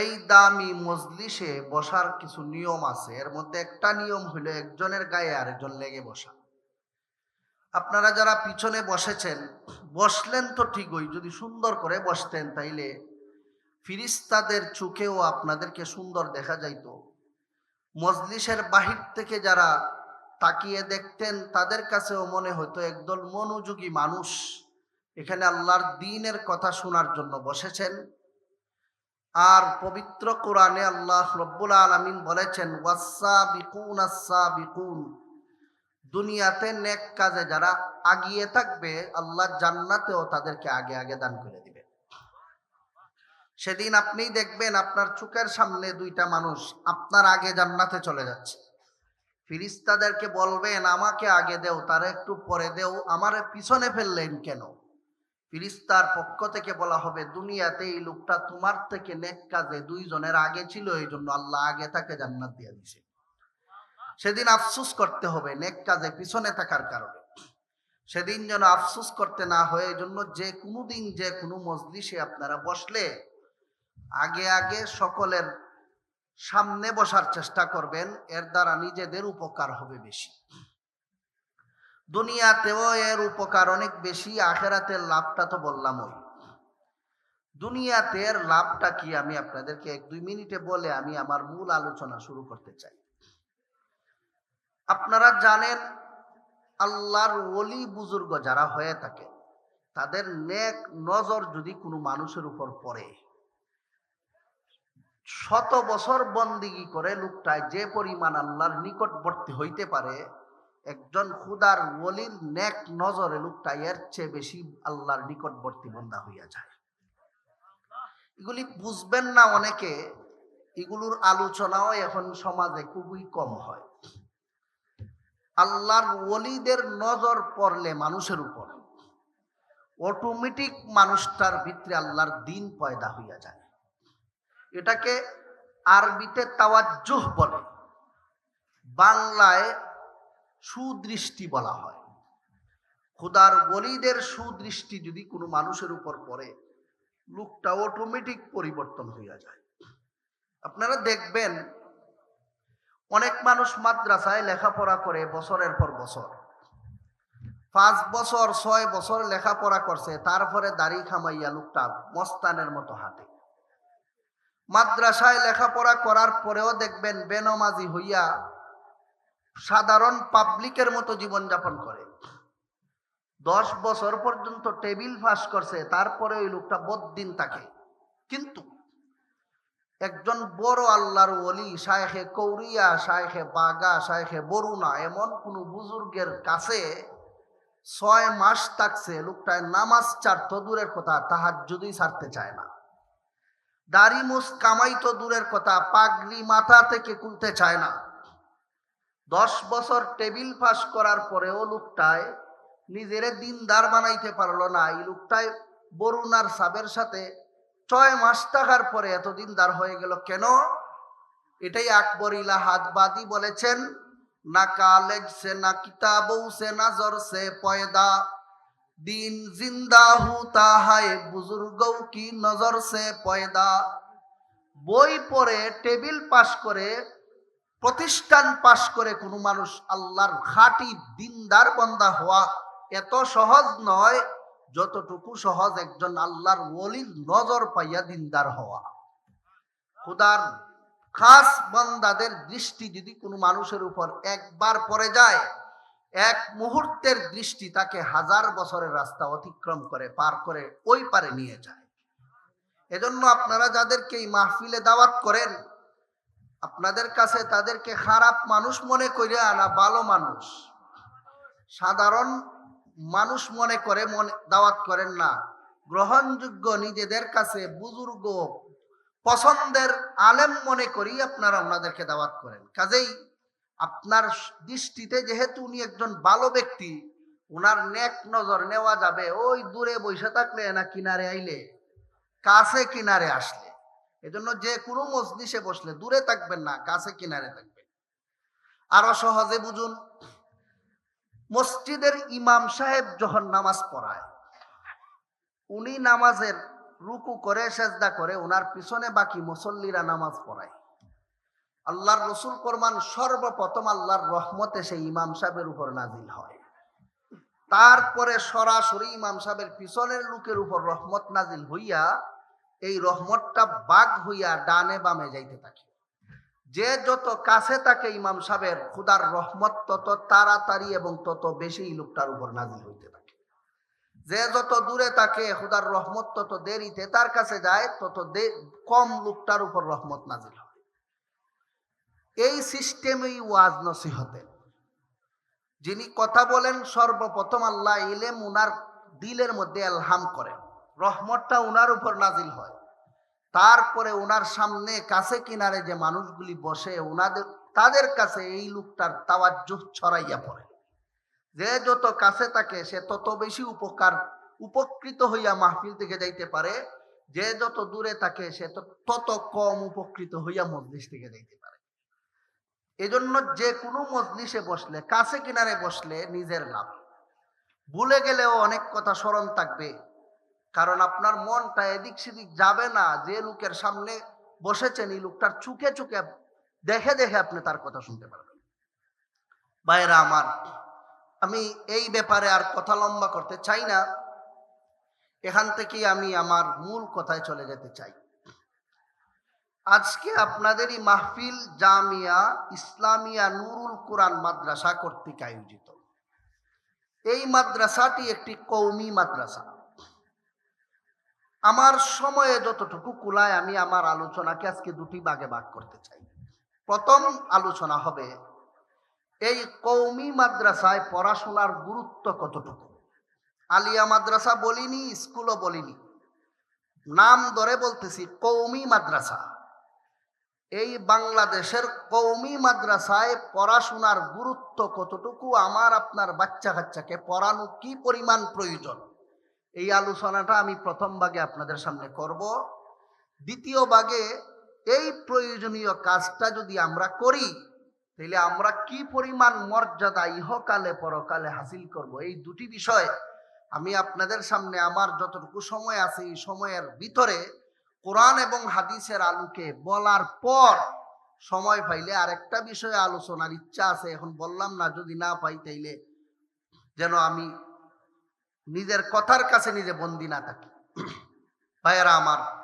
এই দামি মজলিসে বসার কিছু নিয়ম আছে। এর মধ্যে একটা নিয়ম হলো একজনের গায়ে আরেকজন লেগে বসা। আপনারা যারা পিছনে বসেছেন, বসলেন তো ঠিকই, যদি সুন্দর করে বসতেন তাইলে ফিরিস্তাদের চোখেও আপনাদেরকে সুন্দর দেখা যাইত। মজলিসের বাহির থেকে যারা তাকিয়ে দেখতেন, তাদের কাছেও মনে হতো একদল মনোযোগী মানুষ এখানে আল্লাহর দিনের কথা শোনার জন্য বসেছেন। আর পবিত্র কোরআনে আল্লাহ রব্বুল আলমিন বলেছেন ওয়াসা বিকুন আসা বিকুন দুনিয়াতে নেক কাজে যারা আগিয়ে থাকবে, আল্লাহ জান্নাতেও তাদেরকে আগে আগে দান করে দিবে। সেদিন আপনি দেখবেন আপনার চোখের সামনে দুইটা মানুষ আপনার আগে জান্নাতে চলে যাচ্ছে। ফিরিস্তাদেরকে বলবেন, আমাকে আগে দেও, তারা একটু পরে দেও, আমারে পিছনে ফেললেন কেন? ফিরিস্তার পক্ষ থেকে বলা হবে দুনিয়াতে এই লোকটা তোমার থেকে নেক কাজে দুইজনের আগে ছিল এই জন্য আল্লাহ আগে তাকে জান্নাত দিয়ে দিছে। সেদিন আফসুস করতে হবে নেক কাজে পিছনে থাকার কারণে। সেদিন যেন আফসুস করতে না হয় এই জন্য যে কোনো দিন যে কোনো মজলিসে আপনারা বসলে আগে আগে সকলের সামনে বসার চেষ্টা করবেন, এর দ্বারা নিজেদের উপকার হবে বেশি। দুনিয়াতেও এর উপকার অনেক বেশি, আখেরাতের লাভটা তো বললাম ওই দুনিয়াতে এর লাভটা কি আমি আপনাদেরকে এক দুই মিনিটে বলে আমি আমার মূল আলোচনা শুরু করতে চাই। আপনারা জানেন, আল্লাহর ওলি বুজুর্গ যারা হয়ে থাকে, তাদের নেক নজর যদি কোনো মানুষের উপর পড়ে, শত বছর বন্দিগি করে লোকটায় যে পরিমাণ আল্লাহর নিকটবর্তী হইতে পারে একজন খুদার ওলির নেক নজরে লোকটা এর চেয়ে বেশি আল্লাহর নিকটবর্তী বন্দা হইয়া যায়। এগুলি বুঝবেন না অনেকে, এগুলোর আলোচনাও এখন সমাজে খুবই কম হয়। আল্লাহর ওলিদের নজর পড়লে মানুষের উপর অটোমেটিক মানুষটার ভিতরে আল্লাহর দিন পয়দা হইয়া যায়। এটাকে আরবিতে তাওয়াজ্জুহ বলে। বাংলায় সুদৃষ্টি বলা হয়। খুদার বলিদের সুদৃষ্টি যদি কোনো মানুষের উপর পড়ে, লুকটা অটোমেটিক পরিবর্তন হইয়া যায়। আপনারা দেখবেন, অনেক মানুষ মাদ্রাসায় লেখাপড়া করে বছরের পর বছর। পাঁচ বছর, ছয় বছর লেখাপড়া করছে, তারপরে দাড়ি খামাইয়া লোকটা মস্তানের মতো হাঁটে। মাদ্রাসায় লেখাপড়া করার পরেও দেখবেন বেনমাজি হইয়া সাধারণ পাবলিকের মতো জীবনযাপন করে। দশ বছর পর্যন্ত টেবিল ফাঁস করছে, তারপরে ওই লোকটা বদিন থাকে কিন্তু একজন বড় আল্লাহর ওলি, শায়েখে কৌরিয়া, শায়েখে বাগা, শায়েখে বরুণা, এমন কোন বুজুর্গের কাছে ছয় মাস থাকছে, লোকটায় নামাজ ছাড়তো দূরের কথা তাহার যদি ছাড়তে চায় না। দাড়ি মুস কামাই তো দূরের কথা, পাগড়ি মাথা থেকে খুলতে চায় না। দশ বছর টেবিল পাস করার পরেও লোকটায় নিজের দিনদার বানাইতে পারল না। এই লোকটায় বরুণার সাবের সাথে ছয় মাস থাকার পরে এত দিনদার হয়ে গেল কেন? এটাই আকবর ইলাহাদবাদী বলেছেন, না কালেজ সে, না কিতাবৌ সে নজর সে পয়দা। দিন জিন্দা হুতা হায় বুজুর্গৌ কি নজর সে পয়দা। বই পড়ে, টেবিল পাস করে প্রতিষ্ঠান পাশ করে কোনো মানুষ আল্লাহর খাঁটি দিনদার বন্দা হওয়া এত সহজ নয় যতটুকু সহজ একজন আল্লাহর ওলির নজর পাইয়া দিনদার হওয়া। খুদার খাস বন্দাদের দৃষ্টি যদি কোনো মানুষের উপর একবার পড়ে যায়, এক মুহূর্তের দৃষ্টি তাকে হাজার বছরের রাস্তা অতিক্রম করে, পার করে ওই পারে নিয়ে যায়। এজন্য আপনারা যাদেরকে এই মাহফিলে দাওয়াত করেন আপনাদের কাছে তাদেরকে খারাপ মানুষ মনে করে আনা ভালো মানুষ। সাধারণ মানুষ মনে করে, মনে, দাওয়াত করেন না। গ্রহণযোগ্য নিজেদের কাছে বুজুর্গ, পছন্দের আলেম মনে করি আপনারা ওনাদেরকে দাওয়াত করেন। কাজেই আপনার দৃষ্টিতে যেহেতু উনি একজন ভালো ব্যক্তি ওনার নেক নজর নেওয়া যাবে। ওই দূরে বসে থাকলে না কিনারে আইলে, কাছে কিনারে আসলে। এজন্য যে কোনো মজলিসে বসলে দূরে থাকবেন না কাছে কিনারে থাকবেন। আরও সহজে বুঝুন, মসজিদের ইমাম সাহেব যখন নামাজ পড়ায়, উনি নামাজের রুকু করে, সেজদা করে ওনার পিছনে বাকি মুসল্লিরা নামাজ পড়ায়। আল্লাহর রসুল কোরমান সর্বপ্রথম আল্লাহর রহমতে সেই ইমাম সাহেবের উপর নাজিল হয়। তারপরে সরাসরি ইমাম সাহেবের পিছনের লোকের উপর রহমত নাজিল হইয়া রহমতটা বাঘ হইয়া ডানে বামে যাইতে থাকে। যে যত কাছে থাকে ইমাম সাহেবের খুদার রহমত তত তাড়াতাড়ি এবং তত বেশি এই লোকটার উপর নাজিল হইতে থাকে। যে যত দূরে থাকে, খুদার রহমত তত দেরিতে তার কাছে যায়, তত কম লোকটার উপর রহমত নাজিল হয়। এই সিস্টেমেই ওয়াজ নসিহতের যিনি কথা বলেন, সর্বপ্রথম আল্লাহ ইলেম উনার দিলের মধ্যে এলহাম করেন। রহমতটা উনার উপর নাজিল হয়। তারপরে উনার সামনে কাছে কিনারে যে মানুষগুলি বসে, উনাদের, তাদের কাছে এই লোকটার তাওয়াজ্জুহ ছড়াইয়া পড়ে। যে যত কাছে থাকে, সে তত বেশি উপকার, উপকৃত হইয়া মাহফিল থেকে যাইতে পারে। যে যত দূরে থাকে, সে তত কম উপকৃত হইয়া মজলিস থেকে যাইতে পারে। এজন্য যে কোনো মজলিসে বসলে, কাছে কিনারে বসলে নিজের লাভ। ভুলে গেলেও অনেক কথা স্মরণ থাকবে। কারণ আপনার মনটা এদিক সেদিক যাবে না। যে লোকের সামনে বসেছেন, এই লোকটার চুকে চুকে দেখে দেখে আপনি তার কথা শুনতে পারবেন। বাইরা আমার, আমি এই ব্যাপারে আর কথা লম্বা করতে চাই না। এখান থেকেই আমি আমার মূল কথায় চলে যেতে চাই। আজকে আপনাদেরই মাহফিল জামিয়া ইসলামিয়া নুরুল কোরআন মাদ্রাসা কর্তৃক আয়োজিত। এই মাদ্রাসাটি একটি কৌমি মাদ্রাসা। আমার সময়ে যতটুকু কুলায় আমি আমার আলোচনাকে আজকে দুটি ভাগে ভাগ করতে চাই। প্রথম আলোচনা হবে, এই কৌমি মাদ্রাসায় পড়াশোনার গুরুত্ব কতটুকু? আলিয়া মাদ্রাসা বলিনি, স্কুলও বলিনি। নাম ধরে বলতেছি কৌমি মাদ্রাসা। এই বাংলাদেশের কৌমি মাদ্রাসায় পড়াশোনার গুরুত্ব কতটুকু? আমার আপনার বাচ্চা কাচ্চাকে পড়ানো কি পরিমাণ প্রয়োজন? এই আলোচনাটা আমি প্রথম ভাগে আপনাদের সামনে করব। দ্বিতীয় ভাগে এই প্রয়োজনীয় কাজটা যদি আমরা করি, তাহলে আমরা কি পরিমাণ মর্যাদা ইহকালে পরকালে হাসিল করব? এই দুটি বিষয় আমি আপনাদের সামনে আমার যতটুকু সময় আছে এই সময়ের ভিতরে কোরআন এবং হাদিসের আলোকে বলার পর সময় পাইলে আরেকটা বিষয়ে আলোচনার ইচ্ছা আছে। এখন বললাম না, যদি না পাই তাইলে যেন আমি নিজের কথার কাছে নিজে বন্দি না থাকি। ভাইয়েরা আমার